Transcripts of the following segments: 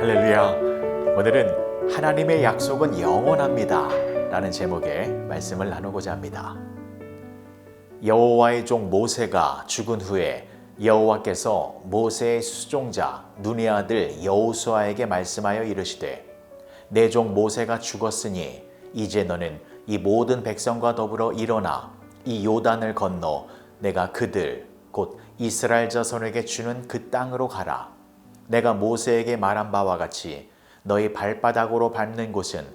할렐루야. 오늘은 하나님의 약속은 영원합니다. 라는 제목의 말씀을 나누고자 합니다. 여호와의 종 모세가 죽은 후에 여호와께서 모세의 수종자 눈의 아들 여호수아에게 말씀하여 이르시되 내 종 모세가 죽었으니 이제 너는 이 모든 백성과 더불어 일어나 이 요단을 건너 내가 그들 곧 이스라엘 자손에게 주는 그 땅으로 가라. 내가 모세에게 말한 바와 같이 너희 발바닥으로 밟는 곳은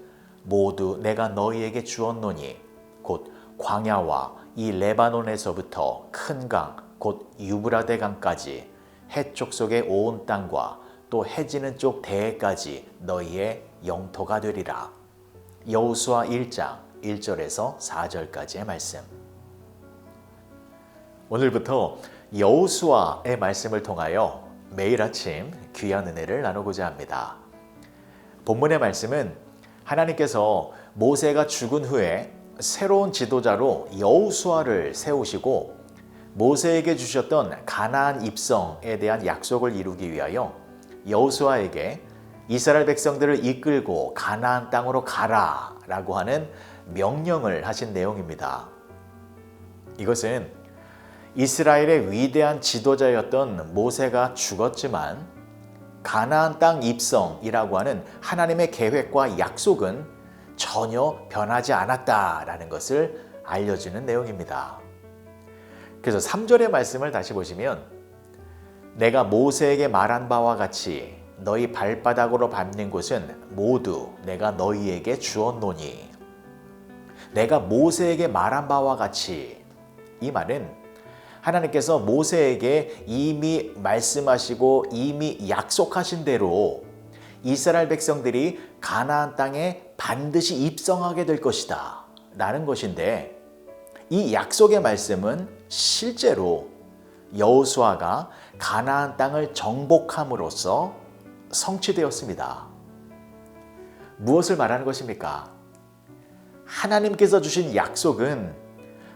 모두 내가 너희에게 주었노니 곧 광야와 이 레바논에서부터 큰 강 곧 유브라데 강까지 해쪽 속의 온 땅과 또 해지는 쪽 대해까지 너희의 영토가 되리라. 여호수아 1장 1절에서 4절까지의 말씀. 오늘부터 여호수아의 말씀을 통하여 매일 아침 귀한 은혜를 나누고자 합니다. 본문의 말씀은 하나님께서 모세가 죽은 후에 새로운 지도자로 여호수아를 세우시고 모세에게 주셨던 가나안 입성에 대한 약속을 이루기 위하여 여호수아에게 이스라엘 백성들을 이끌고 가나안 땅으로 가라라고 하는 명령을 하신 내용입니다. 이것은 이스라엘의 위대한 지도자였던 모세가 죽었지만 가나안 땅 입성이라고 하는 하나님의 계획과 약속은 전혀 변하지 않았다라는 것을 알려주는 내용입니다. 그래서 3절의 말씀을 다시 보시면 내가 모세에게 말한 바와 같이 너희 발바닥으로 밟는 곳은 모두 내가 너희에게 주었노니 내가 모세에게 말한 바와 같이 이 말은 하나님께서 모세에게 이미 말씀하시고 이미 약속하신 대로 이스라엘 백성들이 가나안 땅에 반드시 입성하게 될 것이다. 라는 것인데 이 약속의 말씀은 실제로 여호수아가 가나안 땅을 정복함으로써 성취되었습니다. 무엇을 말하는 것입니까? 하나님께서 주신 약속은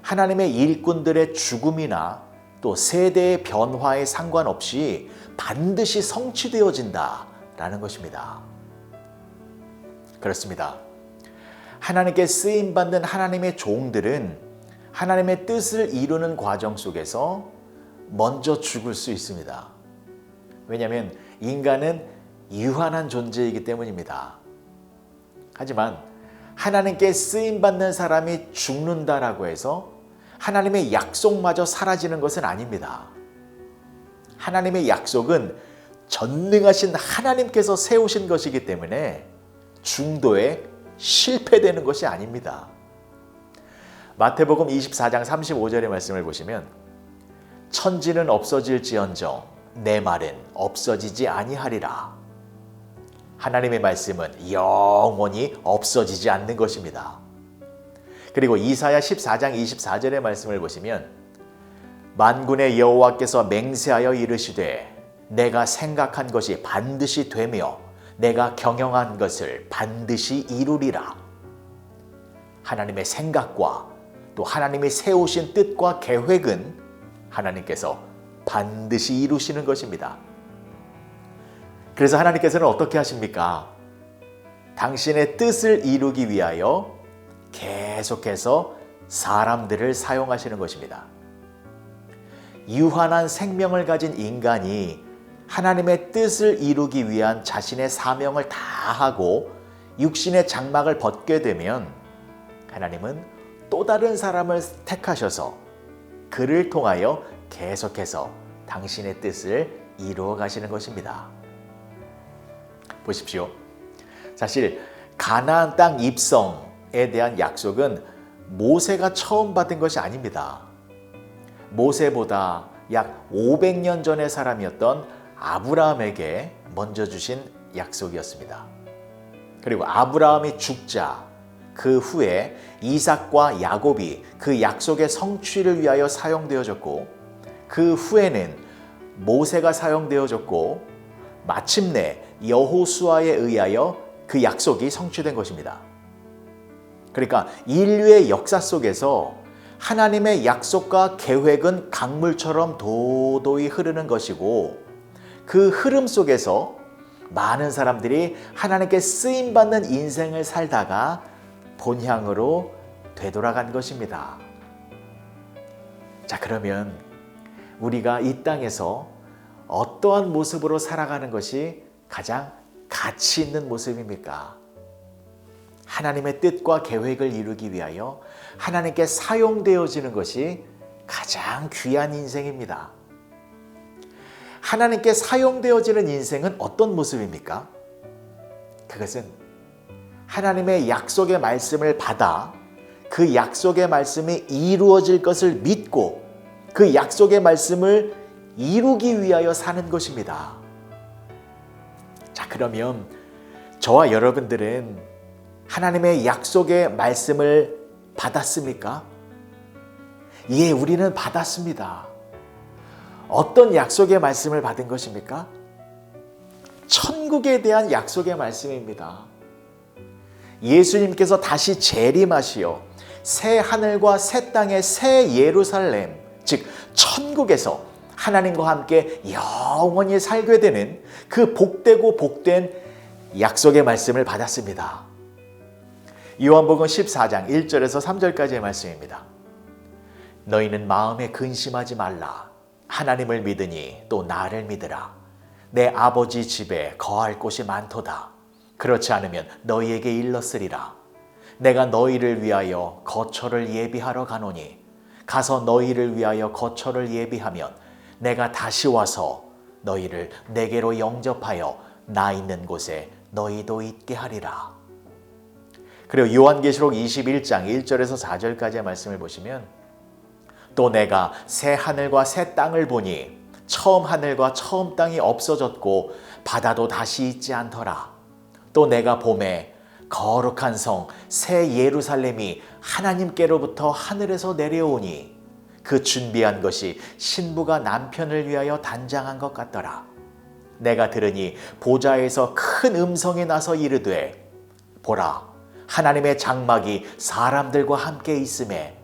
하나님의 일꾼들의 죽음이나 또 세대의 변화에 상관없이 반드시 성취되어진다라는 것입니다. 그렇습니다. 하나님께 쓰임 받는 하나님의 종들은 하나님의 뜻을 이루는 과정 속에서 먼저 죽을 수 있습니다. 왜냐하면 인간은 유한한 존재이기 때문입니다. 하지만 하나님께 쓰임 받는 사람이 죽는다라고 해서 하나님의 약속마저 사라지는 것은 아닙니다. 하나님의 약속은 전능하신 하나님께서 세우신 것이기 때문에 중도에 실패되는 것이 아닙니다. 마태복음 24장 35절의 말씀을 보시면 천지는 없어질지언정 내 말은 없어지지 아니하리라. 하나님의 말씀은 영원히 없어지지 않는 것입니다. 그리고 이사야 14장 24절의 말씀을 보시면 만군의 여호와께서 맹세하여 이르시되 내가 생각한 것이 반드시 되며 내가 경영한 것을 반드시 이루리라. 하나님의 생각과 또 하나님이 세우신 뜻과 계획은 하나님께서 반드시 이루시는 것입니다. 그래서 하나님께서는 어떻게 하십니까? 당신의 뜻을 이루기 위하여 계속해서 사람들을 사용하시는 것입니다. 유한한 생명을 가진 인간이 하나님의 뜻을 이루기 위한 자신의 사명을 다 하고 육신의 장막을 벗게 되면 하나님은 또 다른 사람을 택하셔서 그를 통하여 계속해서 당신의 뜻을 이루어 가시는 것입니다. 보십시오. 사실 가나안 땅 입성에 대한 약속은 모세가 처음 받은 것이 아닙니다. 모세보다 약 500년 전의 사람이었던 아브라함에게 먼저 주신 약속이었습니다. 그리고 아브라함이 죽자 그 후에 이삭과 야곱이 그 약속의 성취를 위하여 사용되어졌고 그 후에는 모세가 사용되어졌고 마침내 여호수아에 의하여 그 약속이 성취된 것입니다. 그러니까 인류의 역사 속에서 하나님의 약속과 계획은 강물처럼 도도히 흐르는 것이고 그 흐름 속에서 많은 사람들이 하나님께 쓰임 받는 인생을 살다가 본향으로 되돌아간 것입니다. 자, 그러면 우리가 이 땅에서 어떠한 모습으로 살아가는 것이 가장 가치 있는 모습입니까? 하나님의 뜻과 계획을 이루기 위하여 하나님께 사용되어지는 것이 가장 귀한 인생입니다. 하나님께 사용되어지는 인생은 어떤 모습입니까? 그것은 하나님의 약속의 말씀을 받아 그 약속의 말씀이 이루어질 것을 믿고 그 약속의 말씀을 이루기 위하여 사는 것입니다. 자, 그러면 저와 여러분들은 하나님의 약속의 말씀을 받았습니까? 예, 우리는 받았습니다. 어떤 약속의 말씀을 받은 것입니까? 천국에 대한 약속의 말씀입니다. 예수님께서 다시 재림하시어 새 하늘과 새 땅의 새 예루살렘, 즉 천국에서 하나님과 함께 영원히 살게 되는 그 복되고 복된 약속의 말씀을 받았습니다. 요한복음 14장 1절에서 3절까지의 말씀입니다. 너희는 마음에 근심하지 말라. 하나님을 믿으니 또 나를 믿으라. 내 아버지 집에 거할 곳이 많도다. 그렇지 않으면 너희에게 일렀으리라. 내가 너희를 위하여 거처를 예비하러 가노니 가서 너희를 위하여 거처를 예비하면 내가 다시 와서 너희를 내게로 영접하여 나 있는 곳에 너희도 있게 하리라. 그리고 요한계시록 21장 1절에서 4절까지의 말씀을 보시면 또 내가 새 하늘과 새 땅을 보니 처음 하늘과 처음 땅이 없어졌고 바다도 다시 있지 않더라. 또 내가 봄에 거룩한 성 새 예루살렘이 하나님께로부터 하늘에서 내려오니 그 준비한 것이 신부가 남편을 위하여 단장한 것 같더라. 내가 들으니 보좌에서 큰 음성이 나서 이르되 보라 하나님의 장막이 사람들과 함께 있음에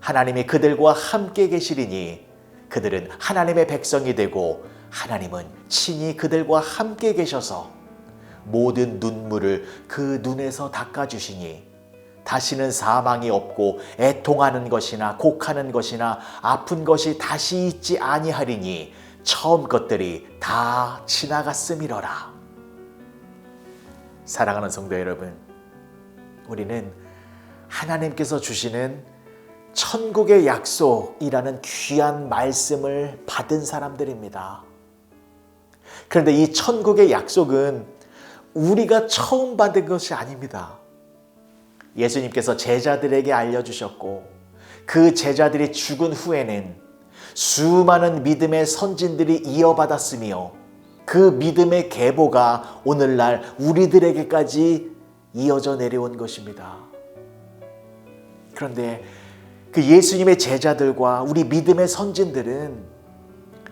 하나님이 그들과 함께 계시리니 그들은 하나님의 백성이 되고 하나님은 친히 그들과 함께 계셔서 모든 눈물을 그 눈에서 닦아주시니 다시는 사망이 없고 애통하는 것이나 곡하는 것이나 아픈 것이 다시 있지 아니하리니 처음 것들이 다 지나갔음이로라. 사랑하는 성도 여러분, 우리는 하나님께서 주시는 천국의 약속이라는 귀한 말씀을 받은 사람들입니다. 그런데 이 천국의 약속은 우리가 처음 받은 것이 아닙니다. 예수님께서 제자들에게 알려주셨고 그 제자들이 죽은 후에는 수많은 믿음의 선진들이 이어받았으며 그 믿음의 계보가 오늘날 우리들에게까지 이어져 내려온 것입니다. 그런데 그 예수님의 제자들과 우리 믿음의 선진들은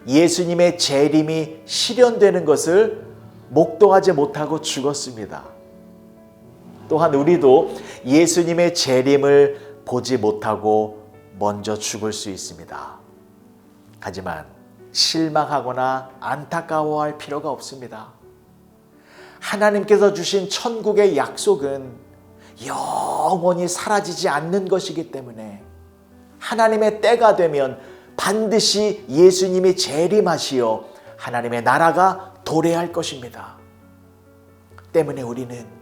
예수님의 재림이 실현되는 것을 목도하지 못하고 죽었습니다. 또한 우리도 예수님의 재림을 보지 못하고 먼저 죽을 수 있습니다. 하지만 실망하거나 안타까워할 필요가 없습니다. 하나님께서 주신 천국의 약속은 영원히 사라지지 않는 것이기 때문에 하나님의 때가 되면 반드시 예수님이 재림하시어 하나님의 나라가 도래할 것입니다. 때문에 우리는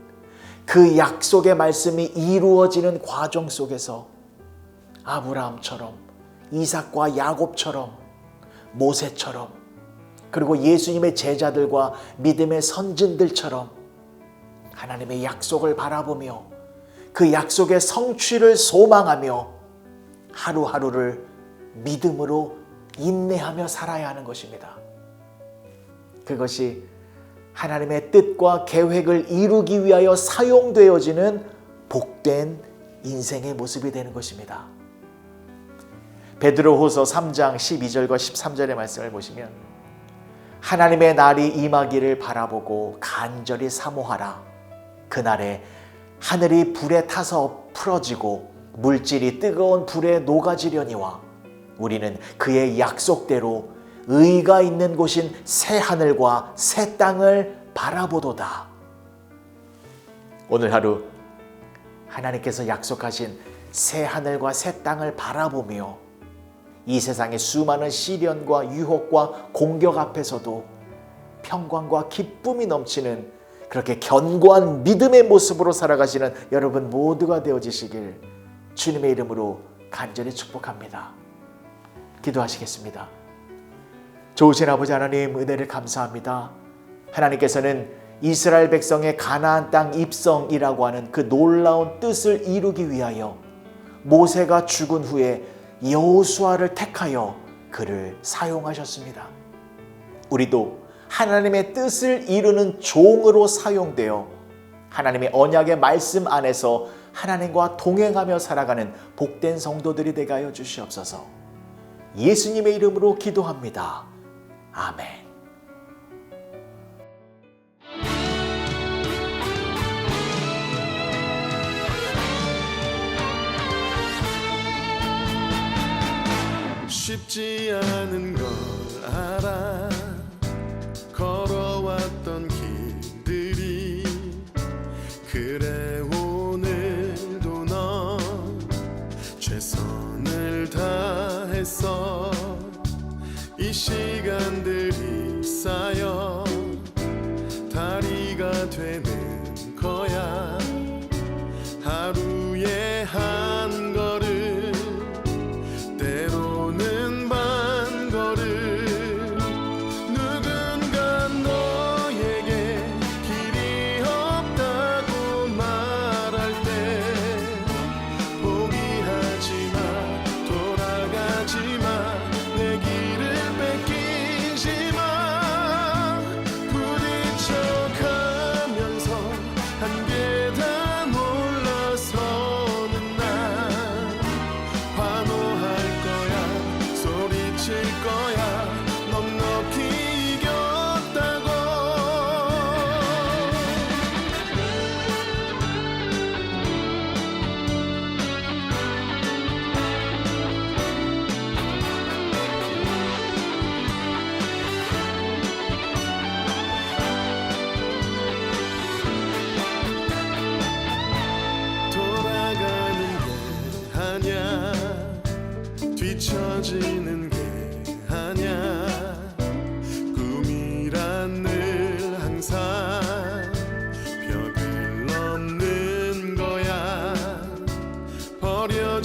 그 약속의 말씀이 이루어지는 과정 속에서 아브라함처럼 이삭과 야곱처럼 모세처럼 그리고 예수님의 제자들과 믿음의 선진들처럼 하나님의 약속을 바라보며 그 약속의 성취를 소망하며 하루하루를 믿음으로 인내하며 살아야 하는 것입니다. 그것이 하나님의 뜻과 계획을 이루기 위하여 사용되어지는 복된 인생의 모습이 되는 것입니다. 베드로후서 3장 12절과 13절의 말씀을 보시면 하나님의 날이 임하기를 바라보고 간절히 사모하라. 그날에 하늘이 불에 타서 풀어지고 물질이 뜨거운 불에 녹아지려니와 우리는 그의 약속대로 의가 있는 곳인 새 하늘과 새 땅을 바라보도다. 오늘 하루 하나님께서 약속하신 새 하늘과 새 땅을 바라보며 이 세상의 수많은 시련과 유혹과 공격 앞에서도 평강과 기쁨이 넘치는 그렇게 견고한 믿음의 모습으로 살아가시는 여러분 모두가 되어지시길 주님의 이름으로 간절히 축복합니다. 기도하시겠습니다. 좋으신 아버지 하나님 은혜를 감사합니다. 하나님께서는 이스라엘 백성의 가나안 땅 입성이라고 하는 그 놀라운 뜻을 이루기 위하여 모세가 죽은 후에 여호수아를 택하여 그를 사용하셨습니다. 우리도 하나님의 뜻을 이루는 종으로 사용되어 하나님의 언약의 말씀 안에서 하나님과 동행하며 살아가는 복된 성도들이 되게 하여 주시옵소서. 예수님의 이름으로 기도합니다. 아멘. 쉽지 않은 걸 알아 걸어왔던 길들이 그래 오늘도 넌 최선을 다했어 이 시간들이 쌓여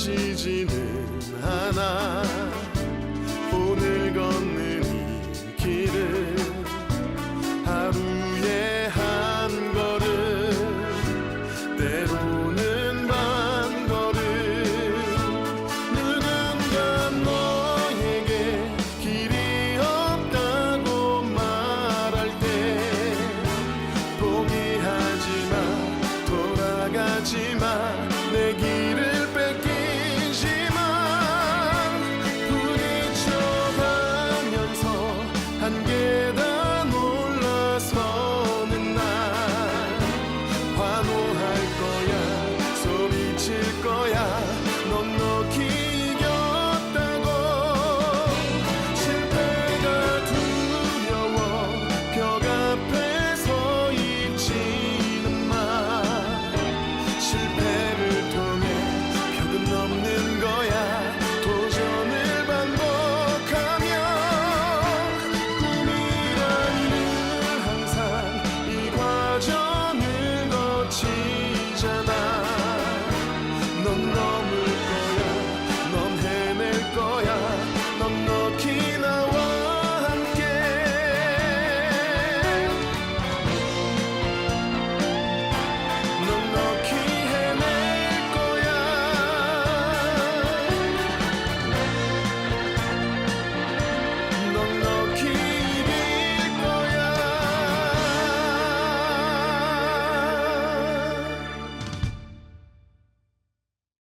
버려지지는 않아